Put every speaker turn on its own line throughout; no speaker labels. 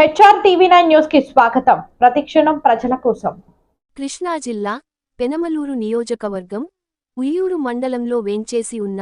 HR TV nine న్యూస్కి స్వాగతం. ప్రతిక్షణం ప్రజల కోసం.
కృష్ణా జిల్లా పెనమలూరు నియోజకవర్గం ఉయ్యూరు మండలంలో వేంచేసి ఉన్న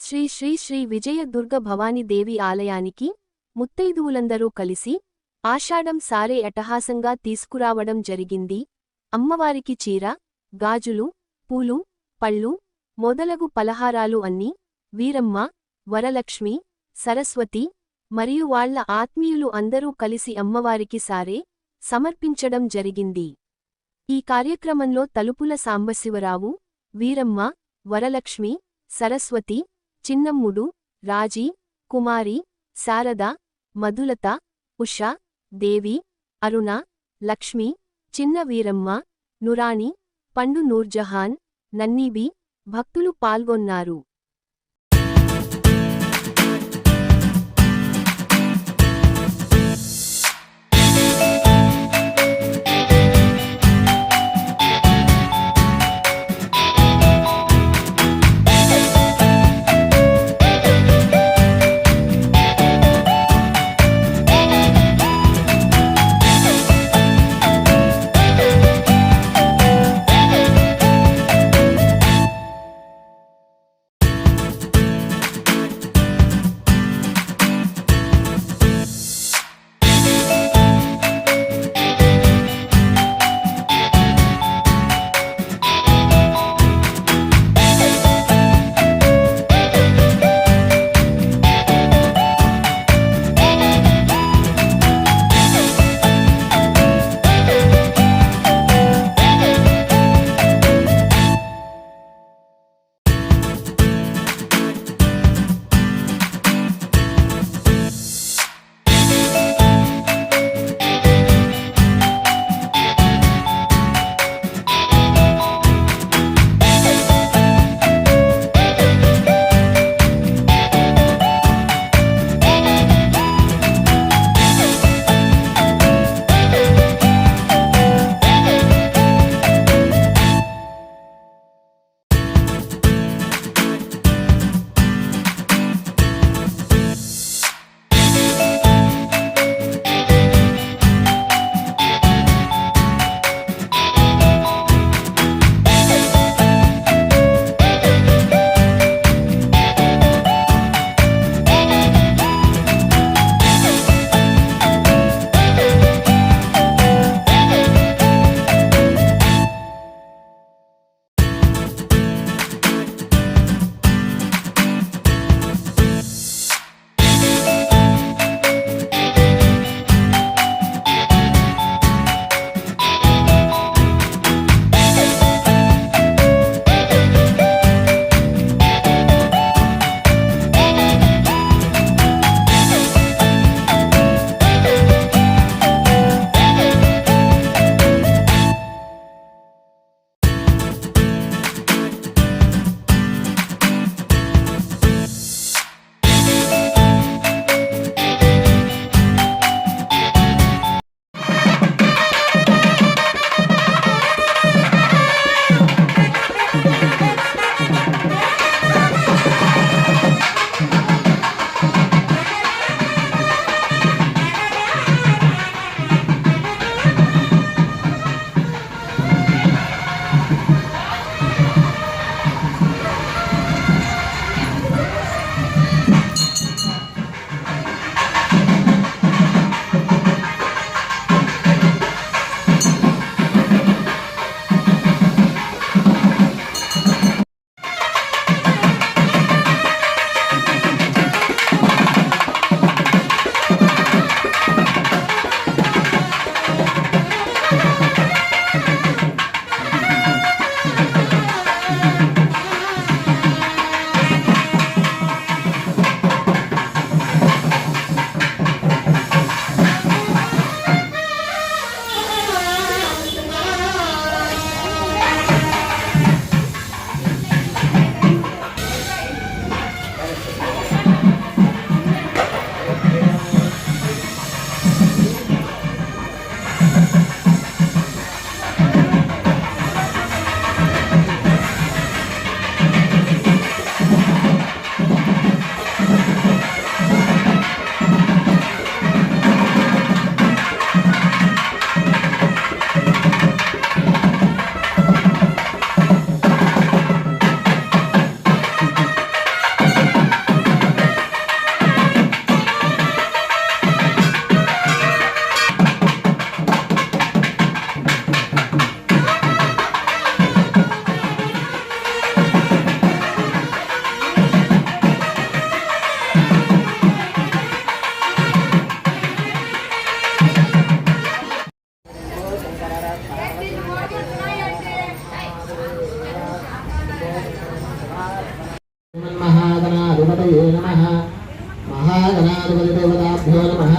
శ్రీ శ్రీ శ్రీ విజయ దుర్గ భవానీ దేవి ఆలయానికి ముత్తైదువులందరూ కలిసి ఆషాఢం సారే అటహాసంగా తీసుకురావడం జరిగింది. అమ్మవారికి చీర గాజులు పూలు పళ్ళు మొదలగు పలహారాలు అన్నీ వీరమ్మ వరలక్ష్మి సరస్వతి మరియు వాళ్ళ ఆత్మీయులు అందరూ కలిసి అమ్మవారికి సారే సమర్పించడం జరిగింది. ఈ కార్యక్రమంలో తలుపుల సాంబశివరావు వీరమ్మ వరలక్ష్మి సరస్వతి చిన్నమ్ముడు రాజీ కుమారి శారద మధులత ఉష దేవి అరుణ లక్ష్మి చిన్న వీరమ్మ నురాణి పండు నూర్జహాన్ నన్నీబి భక్తులు పాల్గొన్నారు.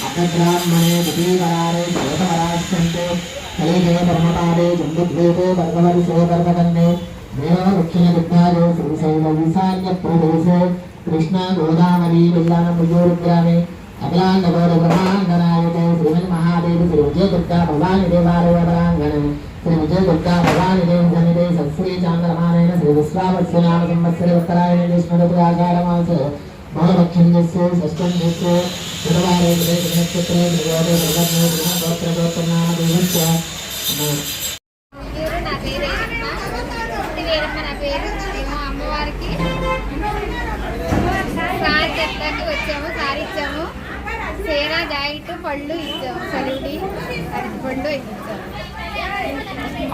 అర్ధబ్రాహ్మణే ద్వితీయవరారే దేవరాశ్యంతే కలిగే పరమపాదే జంబుద్వేపే పర్వవర్షే పర్వతన్నే దేవవృక్షణ విద్యాయో శ్రీశైల ఈశాన్య ప్రదేశే కృష్ణ గోదావరి బిల్లాన ముజూరుగ్రామే అఖిలాండ గౌరవ బ్రహ్మాంగనాయకే శ్రీమన్ మహాదేవి శ్రీ విజయ దుర్గా భవాని దేవాలయ వరాంగణే శ్రీ విజయ గుప్తా భవాని దేవి సన్నిధి సత్శ్రీ చాంద్రమానైన శ్రీ విశ్వామస్య నామ సంవత్సరి ఉత్తరాయణ
దేశమతి ఆచారమాసే మౌనపక్షంజస్సు షష్ఠంజస్సు గురువారే నక్షత్రే ధ్రువోదే బృహద్నే బృహదోత్ర అమ్మవారికి సార్ చెప్తాకి వచ్చాము సార్ ఇచ్చాము చీర జాకెట్ పళ్ళు ఇచ్చాము సలుడి పళ్ళు ఇచ్చాము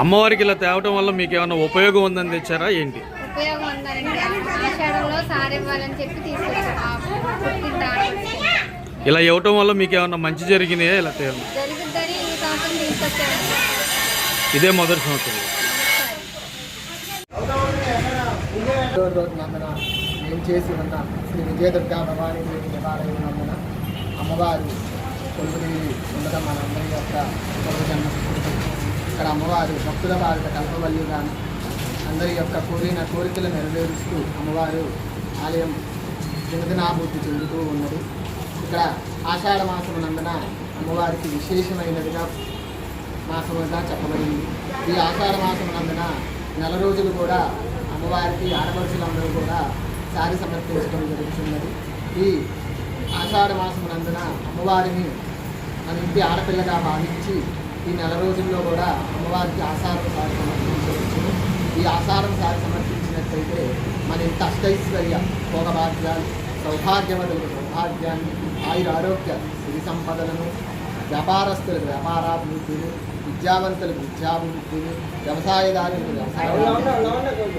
అమ్మవారికి ఇలా తేవటం వల్ల మీకు ఏమైనా ఉపయోగం ఉందని తెచ్చారా? ఏంటి?
ఉపయోగం ఉందండి. ఆషాఢంలో సారీ ఇవ్వాలని చెప్పి తీసుకొచ్చాము ఆ పుట్టింటి ఆడపడుచుకి.
ఇలా ఇవ్వటం వల్ల మీకు ఏమైనా మంచి జరిగినాయా? ఇలా తేవడం
తీసుకొచ్చాము
ఇదే మొదటి సంవత్సరం.
నేను చేసి ఉన్న శ్రీ విజయదుర్గా భవానీ దేవాలయం అమ్మవారు కొలుపుని ఉండడం మనందరి యొక్క పూర్వజన్మ సుకృతం. ఇక్కడ అమ్మవారు భక్తుల భారత కల్పవల్లిగాను అందరి యొక్క కోరిన కోరికలు నెరవేరుస్తూ అమ్మవారు ఆలయం దినదినాభివృద్ధి చెందుతూ ఉన్నది. ఇక్కడ ఆషాఢ మాసం నందున అమ్మవారికి విశేషమైనదిగా మాసముగా చెప్పబడింది. ఈ ఆషాఢ మాసం నందున నెల రోజులు కూడా అమ్మవారికి ఆడపడుచులందరూ కూడా సారి సమర్పించడం జరుగుతున్నది. ఈ ఆషాఢ మాసం నందున అమ్మవారిని మన ఇంటి ఆడపిల్లగా భావించి ఈ నెల రోజుల్లో కూడా అమ్మవారికి ఆసారం సారి సమర్పించవచ్చు ఈ ఆసారం సారి సమర్పించినట్లయితే మన ఇంటి అష్టైశ్వర్య భోగభాగ్యాలు సౌభాగ్యవతులకు సౌభాగ్యాన్ని ఆయుర ఆరోగ్య సిరి సంపదలను వ్యాపారస్తులకు వ్యాపారాభివృద్ధిని విద్యావంతులకు విద్యాభివృద్ధిని వ్యవసాయదారులకు వ్యవసాయ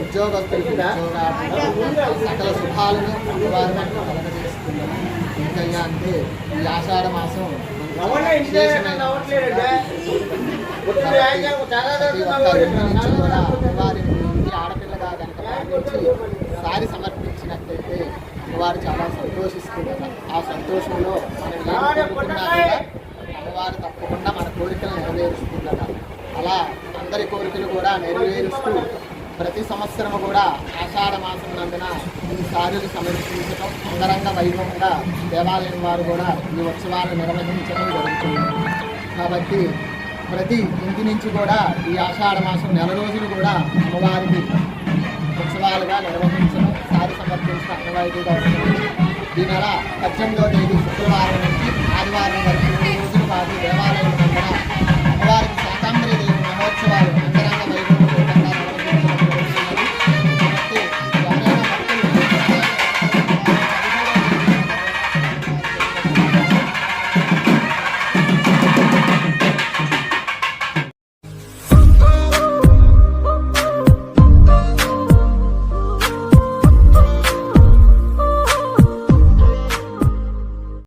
ఉద్యోగస్తులకు ఉద్యోగాభివృద్ధి సకల శుభాలను అమ్మవారి మనకు ఇంకయ్యా అంటే ఈ ఆషాఢ మాసం. ఆడపిల్లగా కనుక సారి సమర్పించినట్లయితే అమ్మవారు చాలా సంతోషిస్తున్నారు ఆ సంతోషంలో అమ్మవారు తప్పకుండా మన కోరికలు నెరవేరుస్తుందట. అలా అందరి కోరికలు కూడా నెరవేరుస్తూ ప్రతి సంవత్సరం కూడా ఆషాఢ మాసం నందున ఈ సార్లు సమర్పించడం అంగరంగ వైభవంగా దేవాలయం వారు కూడా ఈ ఉత్సవాన్ని నిర్వహించడం జరుగుతుంది. కాబట్టి ప్రతి ఇంటి నుంచి కూడా ఈ ఆషాఢ మాసం నెల రోజులు కూడా అమ్మవారికి ఉత్సవాలుగా నిర్వహించడం సారి సమర్పించిన అన్నవాయితీగా ఉంటుంది ఈ నెల పద్దెనిమిదో తేదీ శుక్రవారం నుంచి ఆదివారం వరకు రోజుల పాటు దేవాలయం అమ్మవారికి శాకాంబరి దేవి మహోత్సవాలు